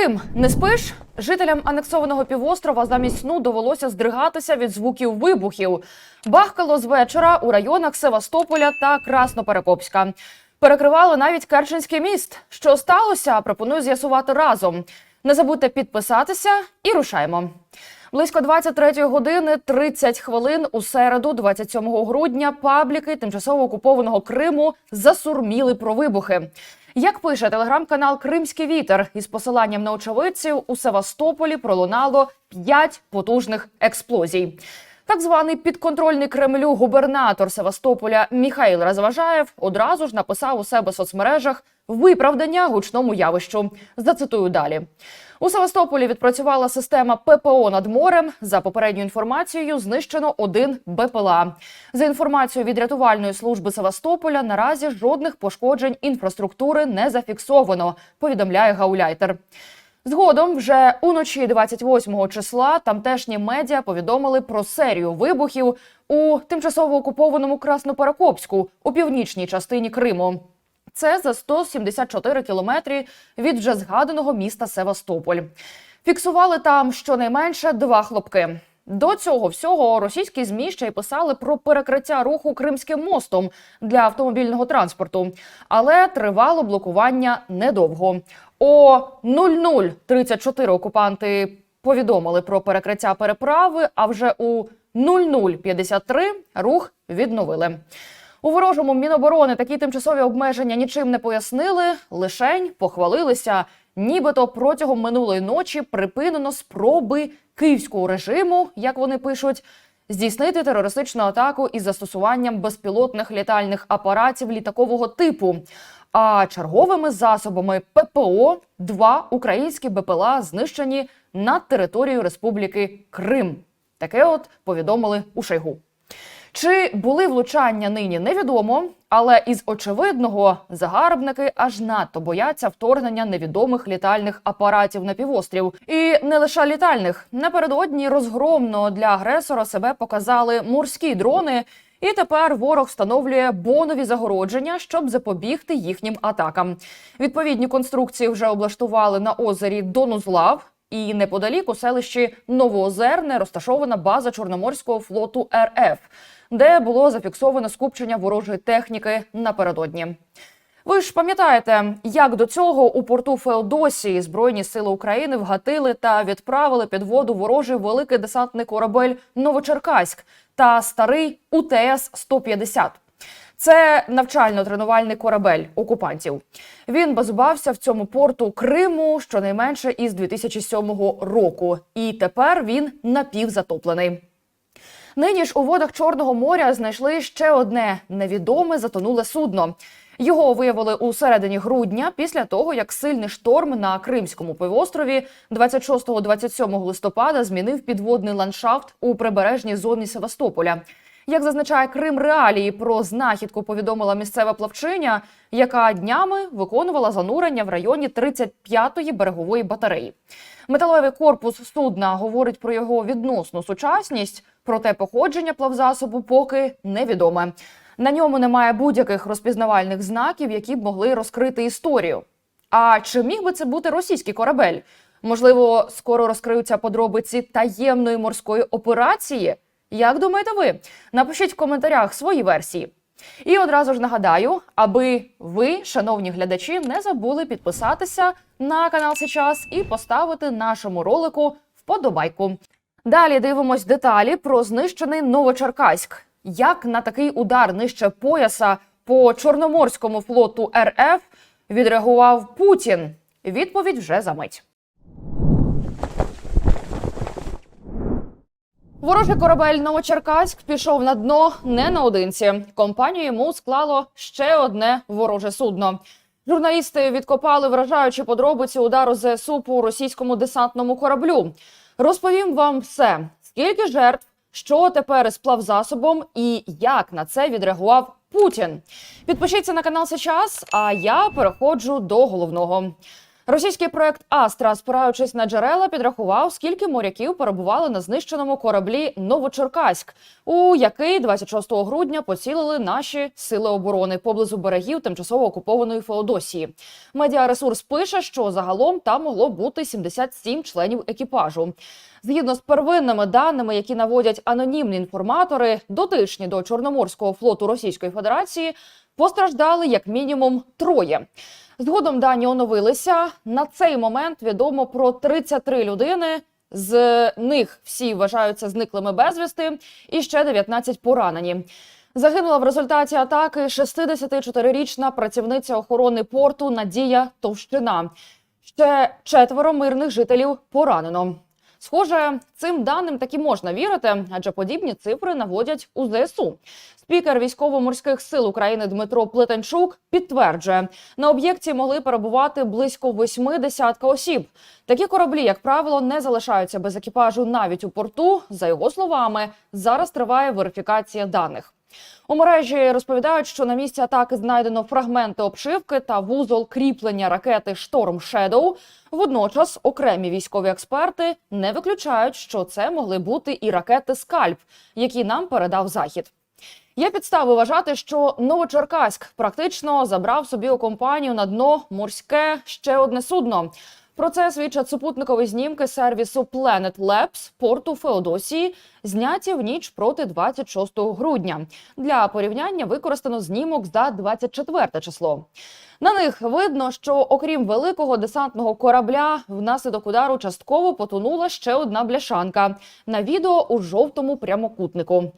Крим не спиш? Жителям анексованого півострова замість сну довелося здригатися від звуків вибухів. Бахкало з вечора у районах Севастополя та Красноперекопська. Перекривало навіть Керченський міст. Що сталося? Пропоную з'ясувати разом. Не забудьте підписатися і рушаємо. Близько 23 години 30 хвилин у середу, 27 грудня, пабліки тимчасово окупованого Криму засурміли про вибухи. Як пише телеграм-канал Кримський вітер із посиланням на очевидців, у Севастополі пролунало п'ять потужних експлозій. Так званий підконтрольний Кремлю губернатор Севастополя Міхаїл Розважаєв одразу ж написав у себе в соцмережах виправдання гучному явищу. Зацитую далі. У Севастополі відпрацювала система ППО над морем. За попередньою інформацією, знищено один БПЛА. За інформацією від рятувальної служби Севастополя, наразі жодних пошкоджень інфраструктури не зафіксовано. Повідомляє гауляйтер. Згодом, вже уночі 28 числа, тамтешні медіа повідомили про серію вибухів у тимчасово окупованому Красноперекопську у північній частині Криму. Це за 174 кілометри від вже згаданого міста Севастополь. Фіксували там щонайменше два хлопки. До цього всього російські змі ще й писали про перекриття руху Кримським мостом для автомобільного транспорту, але тривало блокування недовго. О 00.34 окупанти повідомили про перекриття переправи. А вже у 00.53 рух відновили. У ворожому міноборони такі тимчасові обмеження нічим не пояснили, лишень похвалилися. Нібито протягом минулої ночі припинено спроби київського режиму, як вони пишуть, здійснити терористичну атаку із застосуванням безпілотних літальних апаратів літакового типу. А черговими засобами ППО два українські БПЛА знищені над територією Республіки Крим. Таке от повідомили у Шойгу. Чи були влучання нині невідомо, але із очевидного загарбники аж надто бояться вторгнення невідомих літальних апаратів на півострів. І не лише літальних. Напередодні розгромно для агресора себе показали морські дрони. І тепер ворог встановлює бонові загородження, щоб запобігти їхнім атакам. Відповідні конструкції вже облаштували на озері Донузлав. І неподалік у селищі Новоозерне розташована база Чорноморського флоту РФ, де було зафіксовано скупчення ворожої техніки напередодні. Ви ж пам'ятаєте, як до цього у порту Феодосії Збройні сили України вгатили та відправили під воду ворожий великий десантний корабель Новочеркаськ та старий УТС 150 це навчально-тренувальний корабель окупантів. Він базувався в цьому порту Криму щонайменше із 2007 року, і тепер він напівзатоплений. Нині ж у водах Чорного моря знайшли ще одне невідоме затонуле судно. Його виявили у середині грудня після того, як сильний шторм на Кримському півострові 26-27 листопада змінив підводний ландшафт у прибережній зоні Севастополя. Як зазначає Крим Реалії, про знахідку повідомила місцева плавчиня, яка днями виконувала занурення в районі 35-ї берегової батареї. Металевий корпус судна говорить про його відносну сучасність, проте походження плавзасобу поки невідоме. На ньому немає будь-яких розпізнавальних знаків, які б могли розкрити історію. А чи міг би це бути російський корабель? Можливо, скоро розкриються подробиці таємної морської операції. Як думаєте ви? Напишіть в коментарях свої версії. І одразу ж нагадаю, аби ви, шановні глядачі, не забули підписатися на канал Сейчас і поставити нашому ролику вподобайку. Далі дивимось деталі про знищений Новочеркаськ. Як на такий удар нижче пояса по Чорноморському флоту РФ відреагував Путін? Відповідь вже за мить. Ворожий корабель Новочеркаськ пішов на дно не наодинці. Компанію йому склало ще одне вороже судно. Журналісти відкопали вражаючі подробиці удару ЗСУ по російському десантному кораблю. Розповім вам все: скільки жертв, що тепер із плавзасобом і як на це відреагував Путін. Підпишіться на канал сейчас, а я переходжу до головного. Російський проект Астра, спираючись на джерела, підрахував, скільки моряків перебували на знищеному кораблі Новочеркаськ, у який 26 грудня поцілили наші сили оборони поблизу берегів тимчасово окупованої Феодосії. Медіаресурс пише, що загалом там могло бути 77 членів екіпажу. Згідно з первинними даними, які наводять анонімні інформатори, дотичні до Чорноморського флоту Російської Федерації, постраждали як мінімум троє. Згодом дані оновилися. На цей момент відомо про 33 людини. З них всі вважаються зниклими безвісти, і ще 19 поранені. Загинула в результаті атаки 64-річна працівниця охорони порту Надія Товщина. Ще четверо мирних жителів поранено. Схоже, цим даним таки можна вірити, адже подібні цифри наводять у ЗСУ. Спікер військово-морських сил України Дмитро Плетенчук підтверджує, на об'єкті могли перебувати близько восьми десятка осіб. Такі кораблі, як правило, не залишаються без екіпажу навіть у порту. За його словами, зараз триває верифікація даних. У мережі розповідають, що на місці атаки знайдено фрагменти обшивки та вузол кріплення ракети Шторм Shadow. Водночас окремі військові експерти не виключають, що це могли бути і ракети Скальп, які нам передав захід. Є підстави вважати, що Новочеркаськ практично забрав собі у компанію на дно морське ще одне судно. Про це свідчать супутникові знімки сервісу Planet Labs порту Феодосії, зняті в ніч проти 26 грудня. Для порівняння використано знімок за 24 число. На них видно, що окрім великого десантного корабля, внаслідок удару частково потонула ще одна бляшанка на відео у жовтому прямокутнику.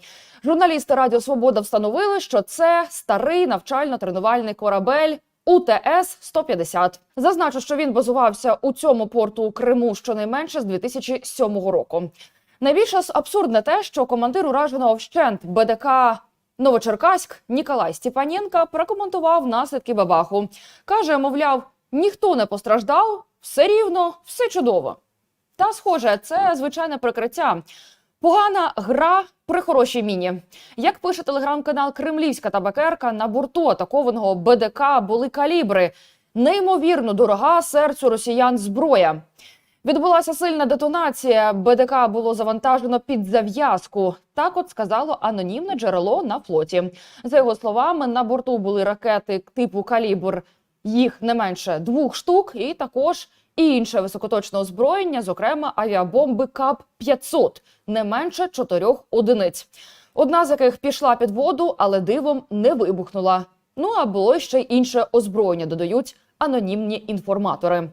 Журналісти Радіо Свобода встановили, що це старий навчально-тренувальний корабель. УТС 150 Зазначу, що він базувався у цьому порту у Криму щонайменше з 2007 року. Найбільш абсурдне те, що командир ураженого вщент БДК Новочеркаськ Ніколай Степаненка прокоментував наслідки бабаху. каже, мовляв, ніхто не постраждав, все рівно, все чудово. Та схоже, це звичайне прикриття. Погана гра при хорошій міні. Як пише телеграм-канал Кремлівська табакерка, на борту атакованого БДК були калібри. Неймовірно дорога серцю росіян зброя. Відбулася сильна детонація. БДК було завантажено під зав'язку. Так от сказало анонімне джерело на флоті. За його словами, на борту були ракети типу калібр. Їх не менше двох штук, і також і інше високоточне озброєння, зокрема авіабомби КАП 500 не менше чотирьох одиниць. Одна з яких пішла під воду, але дивом не вибухнула. Ну а було ще й інше озброєння, додають анонімні інформатори.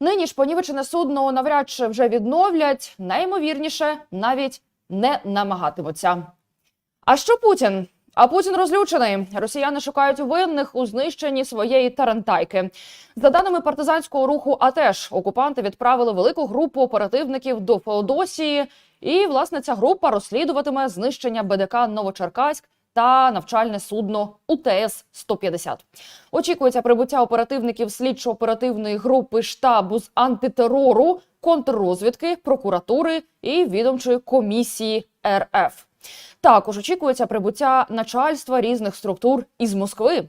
Нині ж понівечене судно навряд чи вже відновлять, найімовірніше навіть не намагатимуться. А що Путін? А Путін розлючений. Росіяни шукають винних у знищенні своєї тарантайки. За даними партизанського руху, АТЕШ окупанти відправили велику групу оперативників до Феодосії, і власне ця група розслідуватиме знищення БДК Новочеркаськ та навчальне судно УТС 150 Очікується прибуття оперативників слідчо-оперативної групи штабу з антитерору, контррозвідки, прокуратури і відомчої комісії РФ. Також очікується прибуття начальства різних структур із Москви.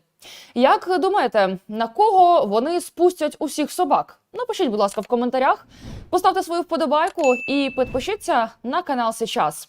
Як думаєте, на кого вони спустять усіх собак? Напишіть, будь ласка, в коментарях, поставте свою вподобайку і підпишіться на канал сейчас.